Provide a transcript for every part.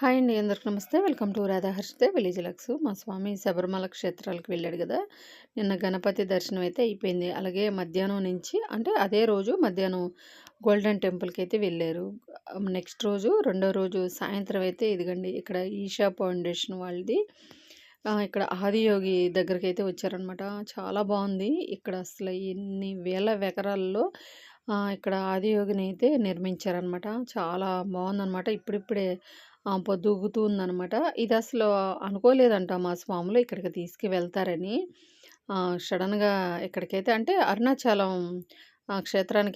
Hi అండి అందరికి నమస్తే. Welcome to రాధాహర్షితే village looks. మా స్వామి శబరిమల క్షేత్రాలకు వెళ్ళాడు కదా. నిన్న గణపతి దర్శనం అయితే అయిపోయింది. అలాగే మధ్యాహ్నం నుంచి అంటే అదే రోజు మధ్యాహ్నం గోల్డెన్ టెంపుల్కి అయితే వెళ్ళారు. నెక్స్ట్ రోజు రెండో రోజు సాయంత్రం అయితే ఇదిగండి ఇక్కడ ఈషా ఫౌండేషన్ వాళ్ళది. ఇక్కడ ఆదియోగి దగ్గరికి అయితే వచ్చారనమాట చాలా బాగుంది. ఇక్కడ అసలు ఎన్ని వేల ఎకరాల్లో ఇక్కడ ఆదియోగిని అయితే నిర్మించారనమాట చాలా బాగుందన్నమాట. ఇప్పుడిప్పుడే పొద్దుగుతూ ఉందనమాట ఇది అసలు అనుకోలేదంట మా స్వాములు ఇక్కడికి తీసుకువెళ్తారని. సడన్గా ఇక్కడికైతే అంటే అరుణాచలం ఆ,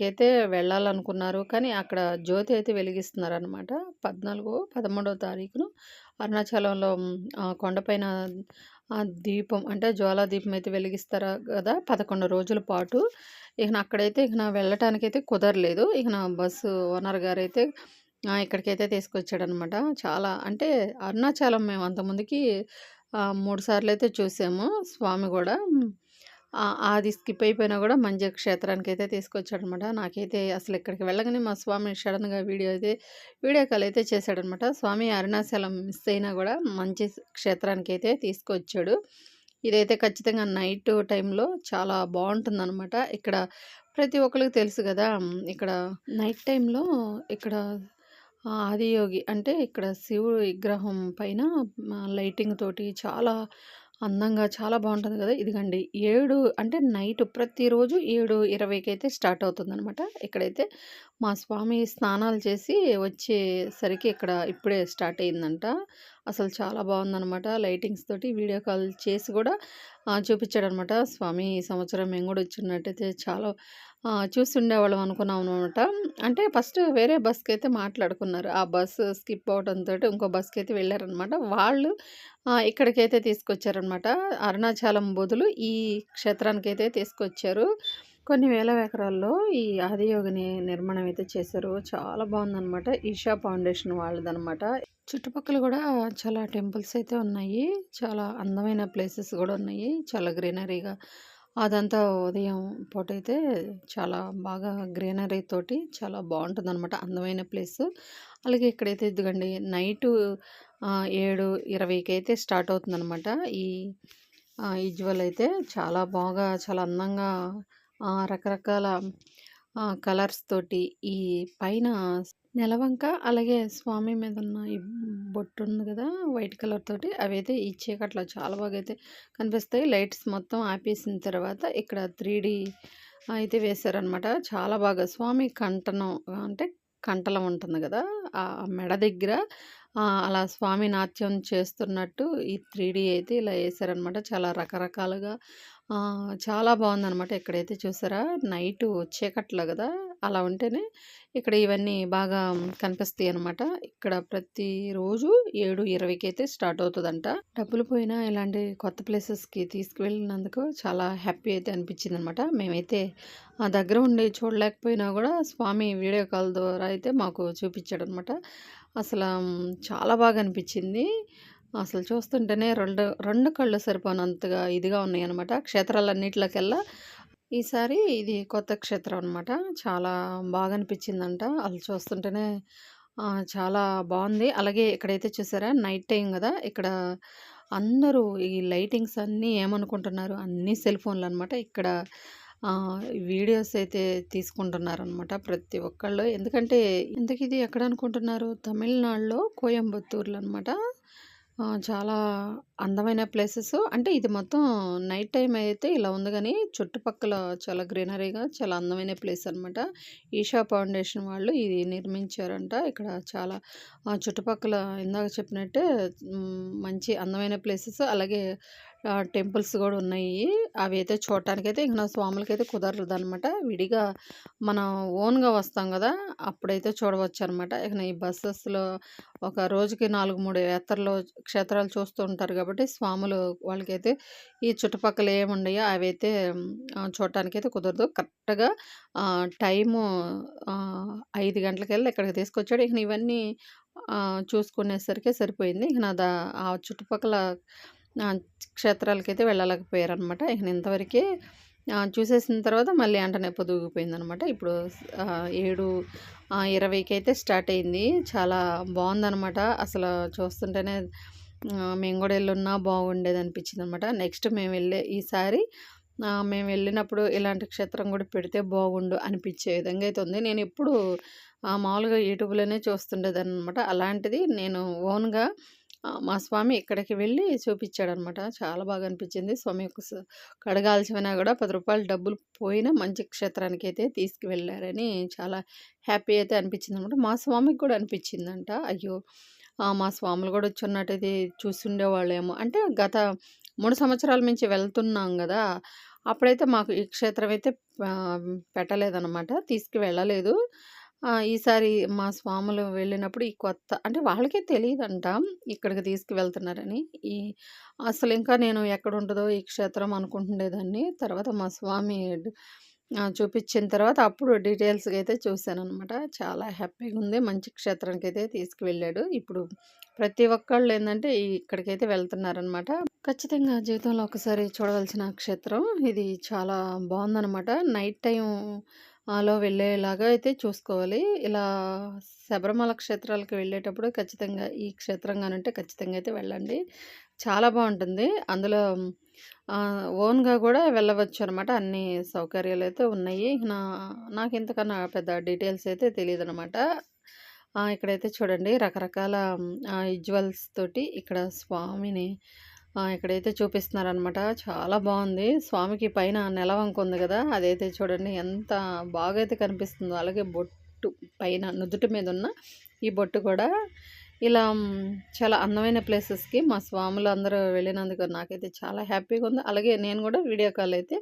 అయితే వెళ్ళాలనుకున్నారు. కానీ అక్కడ జ్యోతి అయితే వెలిగిస్తున్నారు అనమాట పద్నాలుగో పదమూడవ తారీఖును అరుణాచలంలో కొండపైన దీపం అంటే జ్వాలా దీపం అయితే వెలిగిస్తారు కదా పదకొండు రోజుల పాటు. ఇక అక్కడైతే ఇక వెళ్ళటానికైతే కుదరలేదు. ఇక నా బస్సు ఓనర్ గారు అయితే ఇక్కడికైతే తీసుకొచ్చాడనమాట. చాలా అంటే అరుణాచలం మేము అంతకుముందుకి మూడుసార్లు మూడు సార్లు అయితే చూసాము స్వామి కూడా. అది స్కిప్ అయిపోయినా కూడా మంచి క్షేత్రానికి అయితే తీసుకొచ్చాడనమాట. నాకైతే అసలు ఇక్కడికి వెళ్ళగానే మా స్వామి సడన్గా వీడియో అయితే వీడియో కాల్ అయితే చేశాడనమాట. స్వామి అరుణాచలం మిస్ అయినా కూడా మంచి క్షేత్రానికి అయితే తీసుకొచ్చాడు. ఇదైతే ఖచ్చితంగా నైట్ టైంలో చాలా బాగుంటుందన్నమాట ఇక్కడ ప్రతి ఒక్కరికి తెలుసు కదా! ఇక్కడ నైట్ టైంలో ఇక్కడ ఆదియోగి అంటే ఇక్కడ శివుడు విగ్రహం పైన లైటింగ్ తోటి చాలా అందంగా చాలా బాగుంటుంది కదా! ఇదిగండి ఏడు అంటే నైట్ ప్రతిరోజు ఏడు ఇరవైకి అయితే స్టార్ట్ అవుతుందన్నమాట. ఇక్కడైతే మా స్వామి స్నానాలు చేసి వచ్చేసరికి ఇక్కడ ఇప్పుడే స్టార్ట్ అయిందంట. అసలు చాలా బాగుందన్నమాట. లైటింగ్స్ తోటి వీడియో కాల్ చేసి కూడా చూపించాడనమాట స్వామి ఈ సంవత్సరం మేము కూడా వచ్చినట్టయితే చాలా ఆ, చూస్తుండేవాళ్ళం అనుకున్నాం అనమాట అంటే ఫస్ట్ వేరే బస్కి అయితే మాట్లాడుకున్నారు. ఆ బస్సు స్కిప్ అవడంతో ఇంకో బస్కి అయితే వెళ్ళారనమాట వాళ్ళు ఇక్కడికైతే తీసుకొచ్చారనమాట అరుణాచలం బదులు ఈ క్షేత్రానికైతే తీసుకొచ్చారు. కొన్ని వేల ఎకరాల్లో ఈ ఆదియోగిని నిర్మాణం అయితే చేశారు. చాలా బాగుందన్నమాట. ఈషా ఫౌండేషన్ వాళ్ళదనమాట చుట్టుపక్కల కూడా చాలా టెంపుల్స్ అయితే ఉన్నాయి. చాలా అందమైన ప్లేసెస్ కూడా ఉన్నాయి. చాలా గ్రీనరీగా అదంతా ఉదయం పూట అయితే చాలా బాగా గ్రీనరీ తోటి చాలా బాగుంటుంది అనమాట అందమైన ప్లేస్. అలాగే ఇక్కడైతే ఇదిగండి నైటు ఏడు ఇరవైకి అయితే స్టార్ట్ అవుతుందన్నమాట. ఈ ఇజ్వల్ అయితే చాలా బాగా చాలా అందంగా రకరకాల కలర్స్ తోటి ఈ పైన నెలవంక అలాగే స్వామి మీద ఉన్న ఈ బొట్టు ఉంది కదా వైట్ కలర్ తోటి అవి అయితే ఈ చీకట్లో చాలా బాగా అయితే కనిపిస్తాయి. లైట్స్ మొత్తం ఆపేసిన తర్వాత ఇక్కడ త్రీ అయితే వేశారనమాట చాలా బాగా స్వామి కంటనం అంటే కంటలం ఉంటుంది కదా ఆ మెడ దగ్గర అలా స్వామి నాట్యం చేస్తున్నట్టు ఈ త్రీ అయితే ఇలా వేశారనమాట చాలా రకరకాలుగా చాలా బాగుందనమాట ఇక్కడైతే చూసారా. నైట్ చీకట్లో కదా అలా ఉంటేనే ఇక్కడ ఇవన్నీ బాగా కనిపిస్తాయి అనమాట. ఇక్కడ ప్రతిరోజు ఏడు ఇరవైకి అయితే స్టార్ట్ అవుతుందంట. డబ్బులు పోయినా ఇలాంటి కొత్త ప్లేసెస్కి తీసుకువెళ్ళినందుకు చాలా హ్యాపీ అయితే అనిపించింది అనమాట మేమైతే ఆ దగ్గర ఉండి చూడలేకపోయినా కూడా స్వామి వీడియో కాల్ ద్వారా అయితే మాకు చూపించాడు అనమాట అసలు చాలా బాగా అనిపించింది. అసలు చూస్తుంటేనే రెండు రెండు కళ్ళు సరిపోనంతగా ఇదిగా ఉన్నాయి అనమాట క్షేత్రాలన్నిటిలోకెల్లా ఈసారి ఇది కొత్త క్షేత్రం అనమాట చాలా బాగా అనిపించిందంట. అసలు చూస్తుంటేనే చాలా బాగుంది. అలాగే ఇక్కడైతే చూసారా నైట్ టైం కదా. ఇక్కడ అందరూ ఈ లైటింగ్స్ అన్నీ ఏమనుకుంటున్నారు అన్నీ సెల్ ఫోన్లు అనమాట ఇక్కడ వీడియోస్ అయితే తీసుకుంటున్నారు అనమాట ప్రతి ఒక్కళ్ళు. ఎందుకంటే ఇంతకు ఇది ఎక్కడ అనుకుంటున్నారు? తమిళనాడులో కోయంబత్తూర్లు అనమాట చాలా అందమైన ప్లేసెస్. అంటే ఇది మొత్తం నైట్ టైం అయితే ఇలా ఉంది కానీ చుట్టుపక్కల చాలా గ్రీనరీగా చాలా అందమైన ప్లేస్ అనమాట ఈషా ఫౌండేషన్ వాళ్ళు ఇది నిర్మించారంట. ఇక్కడ చాలా చుట్టుపక్కల ఇందాక చెప్పినట్టే మంచి అందమైన ప్లేసెస్. అలాగే టెంపుల్స్ కూడా ఉన్నాయి. అవి అయితే చూడటానికైతే ఇంకా నా స్వాములకైతే కుదరదు అనమాట విడిగా మనం ఓన్గా వస్తాం కదా అప్పుడైతే చూడవచ్చు అనమాట ఇక ఈ బస్సెస్లో ఒక రోజుకి నాలుగు మూడు యాత్రలు క్షేత్రాలు చూస్తూ ఉంటారు కాబట్టి స్వాములు వాళ్ళకైతే ఈ చుట్టుపక్కల ఏముండయో అవి అయితే చూడటానికైతే కుదరదు. కరెక్ట్గా టైము ఐదు గంటలకెళ్ళి ఇక్కడికి తీసుకొచ్చాడు. ఇక ఇవన్నీ చూసుకునేసరికి సరిపోయింది. ఇక నా దా ఆ చుట్టుపక్కల క్షేత్రాలకైతే క్షేత్రాలకైతే వెళ్ళలేకపోయారనమాట ఇక ఇంతవరకే చూసేసిన తర్వాత మళ్ళీ వెంటనే పొద్దుగూకిపోయిందనమాట. ఇప్పుడు ఏడు ఇరవైకి అయితే స్టార్ట్ అయింది. చాలా బాగుందనమాట అసలు చూస్తుంటేనే మేము కూడా వెళ్ళున్నా బాగుండేది అనిపించింది అనమాట నెక్స్ట్ మేము వెళ్ళే ఈసారి మేము వెళ్ళినప్పుడు ఇలాంటి క్షేత్రం కూడా పెడితే బాగుండు అనిపించే విధంగా అయితే ఉంది. నేనెప్పుడూ ఆహ్, మామూలుగా యూట్యూబ్‌లోనే చూస్తుండేదాన్ననమాట. అలాంటిది నేను ఓన్‌గా మా స్వామి ఇక్కడికి వెళ్ళి చూపించాడనమాట చాలా బాగా అనిపించింది. స్వామి యొక్క స కడగాల్సిపోయినా గూడా రూ. 10 డబ్బులు పోయినా మంచి క్షేత్రానికి అయితే తీసుకువెళ్ళారని చాలా హ్యాపీ అయితే అనిపించింది అనమాట మా స్వామికి కూడా అనిపించిందంట. అయ్యో! మా స్వాములు గూడా వచ్చున్నట్టయితే చూస్తుండేవాళ్ళేమో అంటే గత మూడు సంవత్సరాల నుంచి వెళ్తున్నాం కదా అప్పుడైతే మాకు ఈ క్షేత్రం అయితే పెట్టలేదన్నమాట తీసుకువెళ్ళలేదు. ఈసారి మా స్వాములు వెళ్ళినప్పుడు ఈ కొత్త అంటే వాళ్ళకే తెలియదంట ఇక్కడికి తీసుకువెళ్తున్నారని. ఈ అసలు ఇంకా నేను ఎక్కడుంటుందో ఈ క్షేత్రం అనుకుంటుండేదాన్ని. తర్వాత మా స్వామి చూపించిన తర్వాత అప్పుడు డీటెయిల్స్‌గా అయితే చూసాననమాట. చాలా హ్యాపీగా ఉంది మంచి క్షేత్రానికి అయితే తీసుకువెళ్ళాడు. ఇప్పుడు ప్రతి ఒక్కళ్ళు ఏంటంటే ఇక్కడికైతే వెళ్తున్నారనమాట. ఖచ్చితంగా జీవితంలో ఒకసారి చూడవలసిన క్షేత్రం. ఇది చాలా బాగుందనమాట నైట్ టైం ఆలో వెళ్ళేలాగా అయితే చూసుకోవాలి. ఇలా శబరిమల క్షేత్రాలకు వెళ్ళేటప్పుడు ఖచ్చితంగా ఈ క్షేత్రం గానుంటే ఖచ్చితంగా అయితే వెళ్ళండి. చాలా బాగుంటుంది అందులో ఓన్గా కూడా వెళ్ళవచ్చు అనమాట అన్ని సౌకర్యాలు అయితే ఉన్నాయి. నా నాకు ఇంతకన్నా పెద్ద డీటెయిల్స్ అయితే తెలియదు అనమాట ఇక్కడైతే చూడండి రకరకాల ఆహ్, తోటి ఇక్కడ స్వామిని ఇక్కడైతే చూపిస్తున్నారనమాట. చాలా బాగుంది స్వామికి పైన నెలవంక ఉంది కదా అదైతే చూడండి ఎంత బాగా అయితే కనిపిస్తుందో. అలాగే బొట్టు పైన నుదుటి మీద ఉన్న ఈ బొట్టు కూడా ఇలా చాలా అందమైన ప్లేసెస్‌కి మా స్వాములు అందరూ వెళ్ళినందుకు నాకైతే చాలా హ్యాపీగా ఉంది అలాగే నేను కూడా వీడియో కాల్ అయితే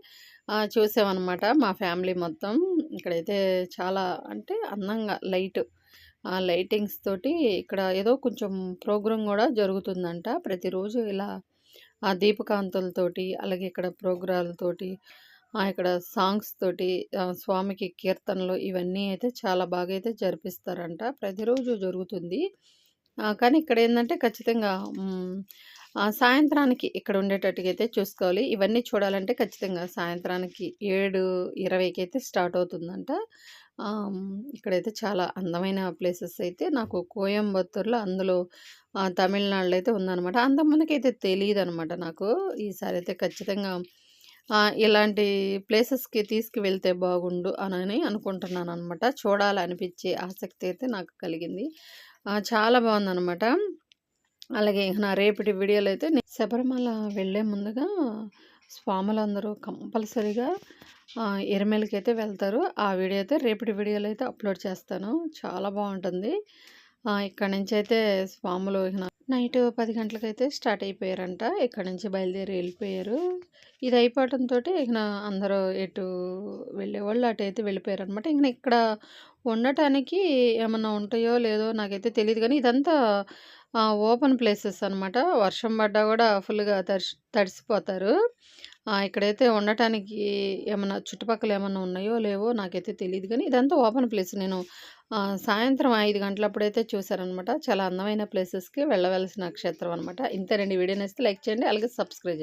చూసామన్నమాట చూసామనమాట. మా ఫ్యామిలీ మొత్తం. ఇక్కడైతే చాలా అంటే అందంగా లైట్ ఆ లైటింగ్స్ తోటి ఇక్కడ ఏదో కొంచెం ప్రోగ్రాం కూడా జరుగుతుందంట. ప్రతిరోజు ఇలా ఆ దీపకాంతులతోటి అలాగే ఇక్కడ ప్రోగ్రాలతోటి ఇక్కడ సాంగ్స్ తోటి స్వామికి కీర్తనలు ఇవన్నీ అయితే చాలా బాగా అయితే జరిపిస్తారంట. ప్రతిరోజు జరుగుతుంది. కానీ ఇక్కడ ఏంటంటే ఖచ్చితంగా సాయంత్రానికి ఇక్కడ ఉండేటట్టుగా అయితే చూసుకోవాలి. ఇవన్నీ చూడాలంటే ఖచ్చితంగా సాయంత్రానికి 7:20కైతే స్టార్ట్ అవుతుందంట. ఇక్కడైతే చాలా అందమైన ప్లేసెస్ అయితే నాకు కోయంబత్తూర్‌లో అందులో తమిళనాడులో అయితే ఉందనమాట. అంతకుముందుకైతే అనమాట నాకు. ఈసారి అయితే ఖచ్చితంగా ఇలాంటి ప్లేసెస్‌కి తీసుకువెళ్తే బాగుండు అనని అనుకుంటున్నాననమాట. చూడాలనిపించే ఆసక్తి అయితే నాకు కలిగింది. చాలా బావుందనమాట. అలాగే నా రేపటి వీడియోలో అయితే శబరిమల వెళ్ళే ముందుగా స్వాములందరూ కంపల్సరీగా ఆహ్, అయితే వెళ్తారు. ఆ వీడియో అయితే రేపటి వీడియోలో అయితే అప్లోడ్ చేస్తాను. చాలా బాగుంటుంది ఇక్కడ నుంచి అయితే స్వాములు ఇహ నైట్ పది గంటలకైతే స్టార్ట్ అయిపోయారంట. ఇక్కడ నుంచి బయలుదేరి వెళ్ళిపోయారు. ఇది అయిపోవడంతో ఇక అందరూ ఎటు వెళ్ళేవాళ్ళు వెళ్ళిపోయారు వెళ్ళిపోయారనమాట. ఇంక ఇక్కడ ఉండటానికి ఏమన్నా ఉంటాయో లేదో నాకైతే తెలియదు కానీ ఇదంతా ఓపెన్ ప్లేసెస్ అనమాట. వర్షం పడ్డా కూడా ఫుల్‌గా తడిసి తడిసిపోతారు. ఇక్కడైతే ఉండటానికి ఏమైనా చుట్టుపక్కల ఏమైనా ఉన్నాయో లేవో నాకైతే తెలియదు కానీ ఇదంతా ఓపెన్ ప్లేస్. నేను సాయంత్రం ఐదు గంటలప్పుడైతే చూశారనమాట చాలా అందమైన ప్లేసెస్‌కి వెళ్ళవలసిన క్షేత్రం అనమాట. ఇంతేనండి. వీడియో నచ్చితే లైక్ చేయండి. అలాగే సబ్స్క్రైబ్